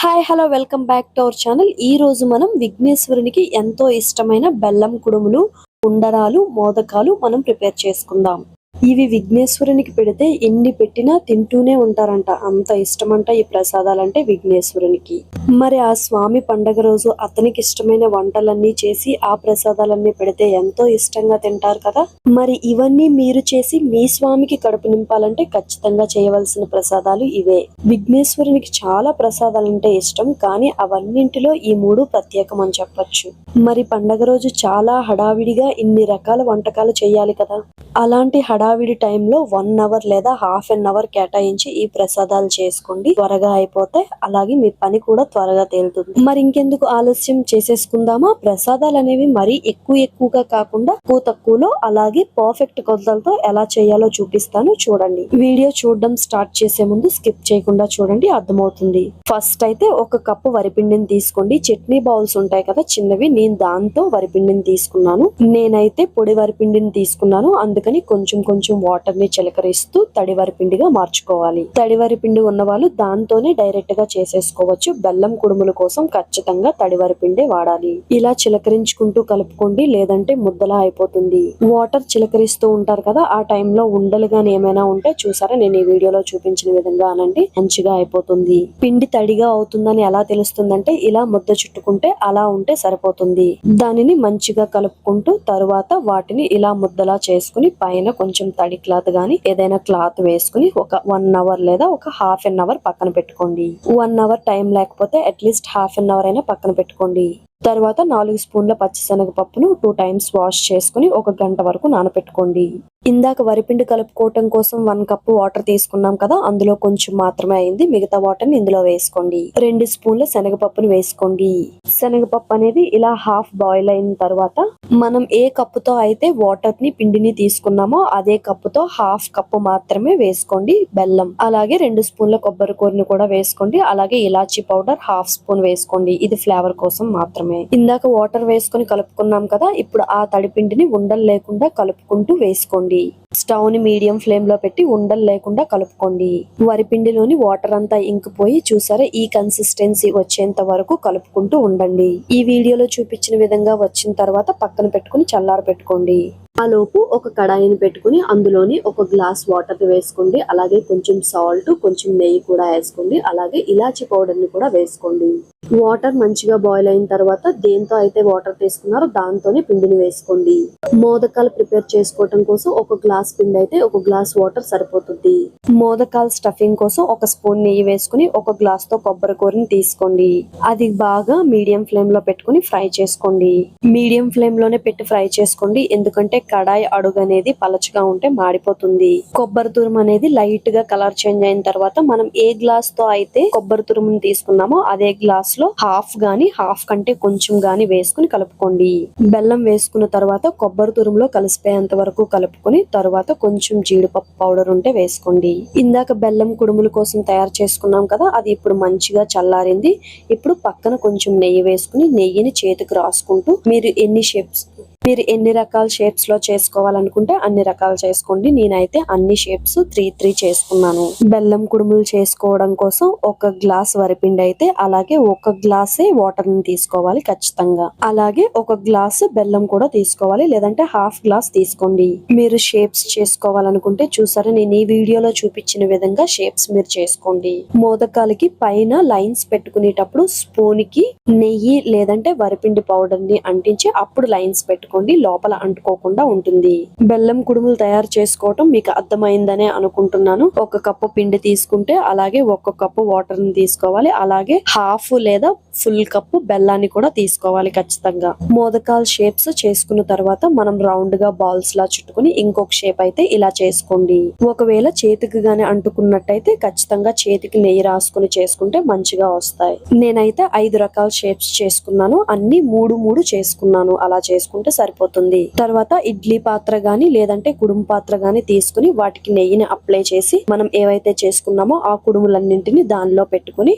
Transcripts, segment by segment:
Hi hello welcome back to our channel ఈ రోజు మనం విఘ్నేశ్వరునికి ఎంతో ఇష్టమైన బెల్లం కుడుములు ఉండరాలు మోదకాలు మనం ప్రిపేర్ చేసుకుందాం. ఇవి విఘ్నేశ్వరునికి పెడితే ఎన్ని పెట్టినా తింటూనే ఉంటారంట. అంత ఇష్టమంట ఈ ప్రసాదాలంటే విఘ్నేశ్వరునికి. మరి ఆ స్వామి పండగ రోజు అతనికి ఇష్టమైన వంటలన్నీ చేసి ఆ ప్రసాదాలన్నీ పెడితే ఎంతో ఇష్టంగా తింటారు కదా? మరి ఇవన్నీ మీరు చేసి మీ స్వామికి కడుపు నింపాలంటే ఖచ్చితంగా చేయవలసిన ప్రసాదాలు ఇవే. విఘ్నేశ్వరునికి చాలా ప్రసాదాలంటే ఇష్టం కానీ అవన్నింటిలో ఈ మూడు ప్రత్యేకం అని చెప్పొచ్చు. మరి పండగ రోజు చాలా హడావిడిగా ఇన్ని రకాల వంటకాలు చేయాలి కదా? అలాంటి హడావిడి టైంలో వన్ అవర్ లేదా హాఫ్ అన్ అవర్ కేటాయించి ఈ ప్రసాదాలు చేసుకోండి. త్వరగా అయిపోతే అలాగే మీ పని కూడా త్వరగా తేలుతుంది. మరి ఇంకెందుకు ఆలస్యం చేసేసుకుందామా? ప్రసాదాలు అనేవి మరీ ఎక్కువ ఎక్కువగా కాకుండా తక్కువ తక్కువలో అలాగే పర్ఫెక్ట్ కొలతలతో ఎలా చేయాలో చూపిస్తాను. చూడండి. వీడియో చూడడం స్టార్ట్ చేసే ముందు స్కిప్ చేయకుండా చూడండి. అర్థమవుతుంది. ఫస్ట్ అయితే ఒక కప్పు వరిపిండిని తీసుకోండి. చట్నీ బౌల్స్ ఉంటాయి కదా చిన్నవి. నేను దాంతో వరిపిండిని తీసుకున్నాను. నేనైతే పొడి వరిపిండిని తీసుకున్నాను. అందుకని కొంచెం కొంచెం వాటర్ని చిలకరిస్తూ తడివరి పిండిగా మార్చుకోవాలి. తడివరి పిండి ఉన్న వాళ్ళు దాంతోనే డైరెక్ట్గా చేసేసుకోవచ్చు. బెల్లం కుడుముల కోసం ఖచ్చితంగా తడివరి పిండి వాడాలి. ఇలా చిలకరించుకుంటూ కలుపుకోండి లేదంటే ముద్దలా అయిపోతుంది. వాటర్ చిలకరిస్తూ ఉంటారు కదా ఆ టైంలో ఉండలు గాని ఏమైనా ఉంటే చూసారా నేను ఈ వీడియోలో చూపించిన విధంగా అనండి మంచిగా అయిపోతుంది. పిండి తడిగా అవుతుందని ఎలా తెలుస్తుందంటే ఇలా ముద్ద చుట్టుకుంటే అలా ఉంటే సరిపోతుంది. దానిని మంచిగా కలుపుకుంటూ తరువాత వాటిని ఇలా ముద్దలా చేసుకుని పైన కొంచెం తడి క్లాత్ గాని ఏదైనా క్లాత్ వేసుకుని ఒక వన్ అవర్ లేదా ఒక హాఫ్ అన్ అవర్ పక్కన పెట్టుకోండి. వన్ అవర్ టైం లేకపోతే at least half an hour అయినా పక్కన పెట్టుకోండి. తర్వాత నాలుగు స్పూన్ల పచ్చిశనగపప్పును టూ టైమ్స్ వాష్ చేసుకుని ఒక గంట వరకు నానపెట్టుకోండి. ఇందాక వరిపిండి కలుపుకోవటం కోసం వన్ కప్ వాటర్ తీసుకున్నాం కదా అందులో కొంచెం మాత్రమే అయింది. మిగతా వాటర్ని ఇందులో వేసుకోండి. రెండు స్పూన్ల శనగపప్పును వేసుకోండి. శనగపప్పు అనేది ఇలా హాఫ్ బాయిల్ అయిన తర్వాత మనం ఏ కప్పుతో అయితే వాటర్ని పిండిని తీసుకున్నామో అదే కప్పుతో హాఫ్ కప్పు మాత్రమే వేసుకోండి బెల్లం. అలాగే రెండు స్పూన్ల కొబ్బరి కూరని కూడా వేసుకోండి. అలాగే ఇలాచీ పౌడర్ హాఫ్ స్పూన్ వేసుకోండి. ఇది ఫ్లేవర్ కోసం మాత్రమే. ఇందాక వాటర్ వేసుకొని కలుపుకున్నాం కదా ఇప్పుడు ఆ తడిపిండిని ఉండలు లేకుండా కలుపుకుంటూ వేసుకోండి. స్టవ్ని మీడియం ఫ్లేమ్లో పెట్టి ఉండలు లేకుండా కలుపుకోండి. వరిపిండిలోని వాటర్ అంతా ఇంకిపోయి చూసారా ఈ కన్సిస్టెన్సీ వచ్చేంత వరకు కలుపుకుంటూ ఉండండి. ఈ వీడియోలో చూపించిన విధంగా వచ్చిన తర్వాత పక్కన పెట్టుకుని చల్లార పెట్టుకోండి. ఆ లోపు ఒక కడాయిని పెట్టుకుని అందులోని ఒక గ్లాస్ వాటర్ వేసుకోండి. అలాగే కొంచెం సాల్ట్ కొంచెం నెయ్యి కూడా వేసుకోండి. అలాగే ఇలాచి పౌడర్ని కూడా వేసుకోండి. వాటర్ మంచిగా బాయిల్ అయిన తర్వాత దేంతో అయితే వాటర్ తీసుకున్నారో దాంతోనే పిండిని వేసుకోండి. మోదకాలు ప్రిపేర్ చేసుకోవటం కోసం ఒక గ్లాస్ పిండి అయితే ఒక గ్లాస్ వాటర్ సరిపోతుంది. మోదకాల స్టఫింగ్ కోసం ఒక స్పూన్ నెయ్యి వేసుకుని ఒక గ్లాస్తో కొబ్బరి కూరని తీసుకోండి. అది బాగా మీడియం ఫ్లేమ్లో పెట్టుకుని ఫ్రై చేసుకోండి. మీడియం ఫ్లేమ్లోనే పెట్టి ఫ్రై చేసుకోండి. ఎందుకంటే కడాయి అడుగు అనేది పలచగా ఉంటే మాడిపోతుంది. కొబ్బరి తురుము అనేది లైట్గా కలర్ చేంజ్ అయిన తర్వాత మనం ఏ గ్లాస్తో అయితే కొబ్బరి తురుముని తీసుకున్నామో అదే గ్లాస్ లో హాఫ్ గాని హాఫ్ కంటే కొంచెం గాని వేసుకుని కలుపుకోండి. బెల్లం వేసుకున్న తర్వాత కొబ్బరి తురుములో కలిసిపోయేంత వరకు కలుపుకొని తర్వాత కొంచెం జీడిపప్పు పౌడర్ ఉంటే వేసుకోండి. ఇందాక బెల్లం కుడుముల కోసం తయారు చేసుకున్నాం కదా అది ఇప్పుడు మంచిగా చల్లారింది. ఇప్పుడు పక్కన కొంచెం నెయ్యి వేసుకుని నెయ్యిని చేతికి రాసుకుంటూ మీరు ఎన్ని షేప్స్ మీరు ఎన్ని రకాల షేప్స్లో చేసుకోవాలనుకుంటే అన్ని రకాలు చేసుకోండి. నేనైతే అన్ని షేప్స్ త్రీ త్రీ చేసుకున్నాను. బెల్లం కుడుములు చేసుకోవడం కోసం ఒక గ్లాస్ వరిపిండి అయితే అలాగే ఒక గ్లాసే వాటర్ని తీసుకోవాలి ఖచ్చితంగా. అలాగే ఒక గ్లాస్ బెల్లం కూడా తీసుకోవాలి లేదంటే హాఫ్ గ్లాస్ తీసుకోండి. మీరు షేప్స్ చేసుకోవాలనుకుంటే చూసారా నేను ఈ వీడియోలో చూపించిన విధంగా షేప్స్ మీరు చేసుకోండి. మోదకాలకి పైన లైన్స్ పెట్టుకునేటప్పుడు స్పూన్కి నెయ్యి లేదంటే వరిపిండి పౌడర్ని అంటించి అప్పుడు లైన్స్ పెట్టుకోండి. లోపల అంటుకోకుండా ఉంటుంది. బెల్లం కుడుములు తయారు చేసుకోవటం మీకు అర్థమైందనే అనుకుంటున్నాను. ఒక కప్పు పిండి తీసుకుంటే అలాగే ఒక కప్పు వాటర్ని తీసుకోవాలి. అలాగే హాఫ్ లేదా ఫుల్ కప్పు బెల్లాన్ని కూడా తీసుకోవాలి ఖచ్చితంగా. మోదకాల షేప్స్ చేసుకున్న తర్వాత మనం రౌండ్గా బాల్స్ లా చుట్టుకుని ఇంకొక షేప్ అయితే ఇలా చేసుకోండి. ఒకవేళ చేతికి గాని అంటుకున్నట్టయితే ఖచ్చితంగా చేతికి నెయ్యి రాసుకుని చేసుకుంటే మంచిగా వస్తాయి. నేనైతే ఐదు రకాల షేప్స్ చేసుకున్నాను. అన్ని మూడు మూడు చేసుకున్నాను. అలా చేసుకుంటే సరిపోతుంది. తర్వాత ఇడ్లీ పాత్ర గాని లేదంటే కుడుము పాత్ర గాని తీసుకుని వాటికి నెయ్యిని అప్లై చేసి మనం ఏవైతే చేసుకున్నామో ఆ కుడుములన్నింటిని దానిలో పెట్టుకుని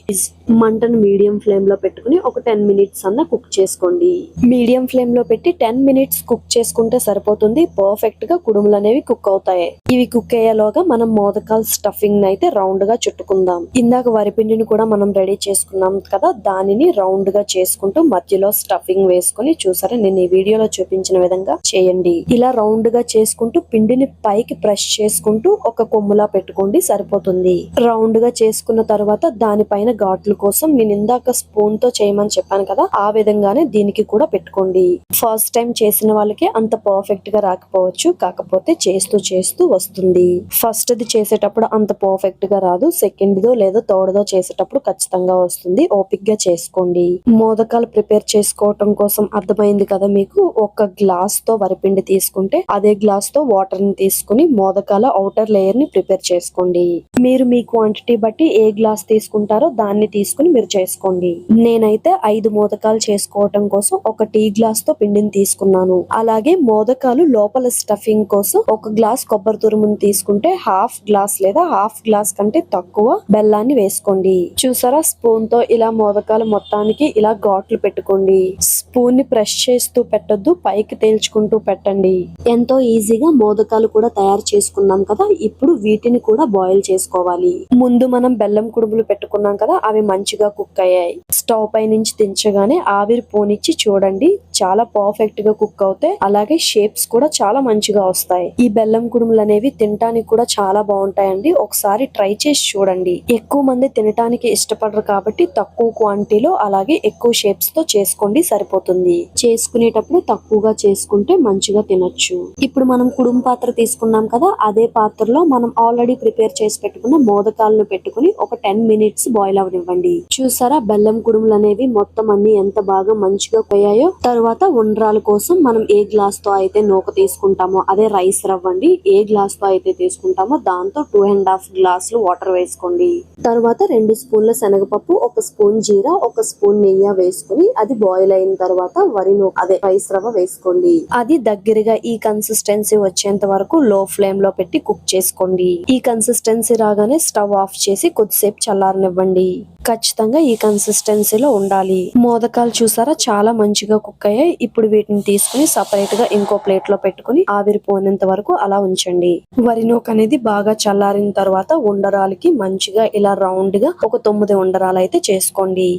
మంటను మీడియం ఫ్లేమ్లో పెట్టుకుని ఒక టెన్ మినిట్స్ అన్న కుక్ చేసుకోండి. మీడియం ఫ్లేమ్లో పెట్టి టెన్ మినిట్స్ కుక్ చేసుకుంటే సరిపోతుంది. పర్ఫెక్ట్గా కుడుములు అనేవి కుక్ అవుతాయి. ఇవి కుక్ అయ్యేలోగా మనం మోదకాల స్టఫింగ్ అయితే రౌండ్గా చుట్టుకుందాం. ఇందాక వరిపిండిని కూడా మనం రెడీ చేసుకున్నాం కదా దానిని రౌండ్గా చేసుకుంటూ మధ్యలో స్టఫింగ్ వేసుకుని చూసారా? నేను ఈ వీడియోలో చూపించిన విధంగా చేయండి. ఇలా రౌండ్గా చేసుకుంటూ పిండిని పైకి ప్రెస్ చేసుకుంటూ ఒక కొమ్ములా పెట్టుకోండి సరిపోతుంది. రౌండ్గా చేసుకున్న తర్వాత దానిపైన ఘాట్ల కోసం నేను ఇందాక స్పూన్తో చేయమని చెప్పాను కదా ఆ విధంగానే దీనికి కూడా పెట్టుకోండి. ఫస్ట్ టైం చేసిన వాళ్ళకి అంత పర్ఫెక్ట్గా రాకపోవచ్చు కాకపోతే చేస్తూ చేస్తూ వస్తుంది. ఫస్ట్ ది చేసేటప్పుడు అంత పర్ఫెక్ట్గా రాదు సెకండ్ దో లేదో తోడదో చేసేటప్పుడు ఖచ్చితంగా వస్తుంది ఓపిక్గా చేసుకోండి. మోదకాలు ప్రిపేర్ చేసుకోవటం కోసం అర్థమైంది కదా మీకు? ఒక గ్లాస్తో వరిపిండి తీసుకుంటే అదే గ్లాస్తో వాటర్ని తీసుకుని మోదకాల ఔటర్ లేయర్ని ప్రిపేర్ చేసుకోండి. మీరు మీ క్వాంటిటీ బట్టి ఏ గ్లాస్ తీసుకుంటారో దాన్ని తీసుకుని మీరు చేసుకోండి. నేనైతే ఐదు మోదకాలు చేసుకోవటం కోసం ఒక టీ గ్లాస్తో పిండిని తీసుకున్నాను. అలాగే మోదకాలు లోపల స్టఫింగ్ కోసం ఒక గ్లాస్ కొబ్బరి తురుముని తీసుకుంటే హాఫ్ గ్లాస్ లేదా హాఫ్ గ్లాస్ కంటే తక్కువ బెల్లాన్ని వేసుకోండి. చూసారా? స్పూన్తో ఇలా మోదకాలు మొత్తానికి ఇలా ఘాట్లు పెట్టుకోండి. స్పూన్ని ప్రెస్ చేస్తూ పెట్టొద్దు పైకి తేల్చుకుంటూ పెట్టండి. ఎంతో ఈజీగా మోదకాలు కూడా తయారు చేసుకున్నాం కదా ఇప్పుడు వీటిని కూడా బాయిల్ చేసుకోవాలి. ముందు మనం బెల్లం కుడుములు పెట్టుకున్నాం కదా అవి మంచిగా కుక్ అయ్యాయి. స్టవ్ పై నుంచి దించగానే ఆవిరి పోనిచ్చి చూడండి చాలా పర్ఫెక్ట్గా కుక్ అవుతాయి అలాగే షేప్స్ కూడా చాలా మంచిగా వస్తాయి. ఈ బెల్లం కుడుములు అనేవి తినటానికి కూడా చాలా బాగుంటాయండి. ఒకసారి ట్రై చేసి చూడండి. ఎక్కువ మంది తినటానికి ఇష్టపడరు కాబట్టి తక్కువ క్వాంటిటీలో అలాగే ఎక్కువ షేప్స్తో చేసుకోండి సరిపోతుంది. చేసుకునేటప్పుడు తక్కువ ఎక్కువగా చేసుకుంటే మంచిగా తినొచ్చు. ఇప్పుడు మనం కుడుం పాత్ర తీసుకున్నాం కదా అదే పాత్రలో మనం ఆల్రెడీ ప్రిపేర్ చేసి పెట్టుకున్న మోదకాలను పెట్టుకుని ఒక టెన్ మినిట్స్ బాయిల్ అవనివ్వండి. చూసారా బెల్లం కుడుములు అనేవి మొత్తం అన్ని ఎంత బాగా మంచిగా పోయాయో? తర్వాత ఉండ్రాల కోసం మనం ఏ గ్లాస్తో అయితే నూక తీసుకుంటామో అదే రైస్ రవ్వండి ఏ గ్లాస్తో అయితే తీసుకుంటామో దాంతో టూ అండ్ హాఫ్ గ్లాసులు వాటర్ వేసుకోండి. తర్వాత రెండు స్పూన్ల శనగపప్పు ఒక స్పూన్ జీరా ఒక స్పూన్ నెయ్యి వేసుకుని అది బాయిల్ అయిన తర్వాత వరి నూక అదే రైస్ రవ్వ వేసుకోండి అది దగ్గరగా ఈ కన్సిస్టెన్సీ వచ్చేంత వరకు లో ఫ్లేమ్లో పెట్టి కుక్ చేసుకోండి. ఈ కన్సిస్టెన్సీ రాగానే స్టవ్ ఆఫ్ చేసి కొద్దిసేపు చల్లారనివ్వండి. ఖచ్చితంగా ఈ కన్సిస్టెన్సీలో ఉండాలి. మోదకాలు చూసారా? చాలా మంచిగా కుక్ అయ్యాయి. ఇప్పుడు వీటిని తీసుకుని సపరేట్గా ఇంకో ప్లేట్లో పెట్టుకుని ఆవిరిపోయినంత వరకు అలా ఉంచండి. వరి నూక అనేది బాగా చల్లారిన తర్వాత ఉండరాలకి మంచిగా ఇలా రౌండ్గా ఒక తొమ్మిది ఉండరాలు అయితే చేసుకోండి.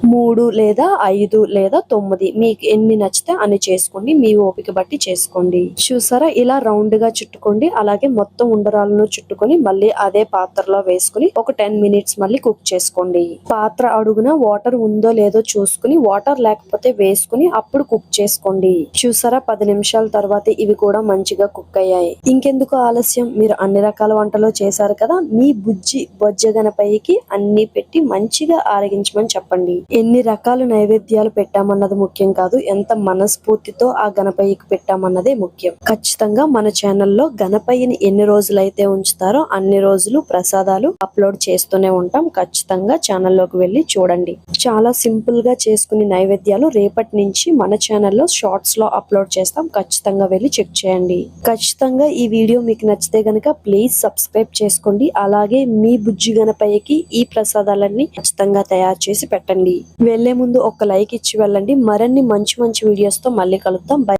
మూడు లేదా ఐదు లేదా తొమ్మిది. మీకు ఎన్ని నచ్చితే అన్ని చేసుకోండి. మీ ఓపిక బట్టి చేసుకోండి. చూసారా? ఇలా రౌండ్గా చుట్టుకోండి. అలాగే మొత్తం ఉండరాలను చుట్టుకొని మళ్ళీ అదే పాత్రలో వేసుకుని ఒక టెన్ మినిట్స్ మళ్ళీ కుక్ చేసుకోండి. పాత్ర అడుగున వాటర్ ఉందో లేదో చూసుకుని వాటర్ లేకపోతే వేసుకుని అప్పుడు కుక్ చేసుకోండి. చూసారా? పది నిమిషాల తర్వాత ఇవి కూడా మంచిగా కుక్ అయ్యాయి. ఇంకెందుకు ఆలస్యం? మీరు అన్ని రకాల వంటలు చేశారు కదా? మీ బుజ్జి బొజ్జగనపైకి అన్ని పెట్టి మంచిగా ఆరగించమని చెప్పండి. ఎన్ని రకాల నైవేద్యాలు పెట్టామన్నది ముఖ్యం కాదు ఎంత మనస్ఫూర్తితో ఆ గణపయ్యకి పెట్టామన్నదే ముఖ్యం. ఖచ్చితంగా మన ఛానల్లో గణపయ్యని ఎన్ని రోజులైతే ఉంచుతారో అన్ని రోజులు ప్రసాదాలు అప్లోడ్ చేస్తూనే ఉంటాం. ఖచ్చితంగా ఛానల్లోకి వెళ్ళి చూడండి. చాలా సింపుల్గా చేసుకునే నైవేద్యాలు రేపటి నుంచి మన ఛానల్లో షార్ట్స్లో అప్లోడ్ చేస్తాం. ఖచ్చితంగా వెళ్ళి చెక్ చేయండి. ఖచ్చితంగా ఈ వీడియో మీకు నచ్చితే గనక ప్లీజ్ సబ్స్క్రైబ్ చేసుకోండి. అలాగే మీ బుజ్జి గణపయ్యకి ఈ ప్రసాదాలన్నీ ఖచ్చితంగా తయారు చేసి పెట్టండి. వెళ్ళే ముందు ఒక లైక్ ఇచ్చి వెళ్ళండి. మరిన్ని మంచి మంచి వీడియోస్తో మళ్ళీ కలుద్దాం. బై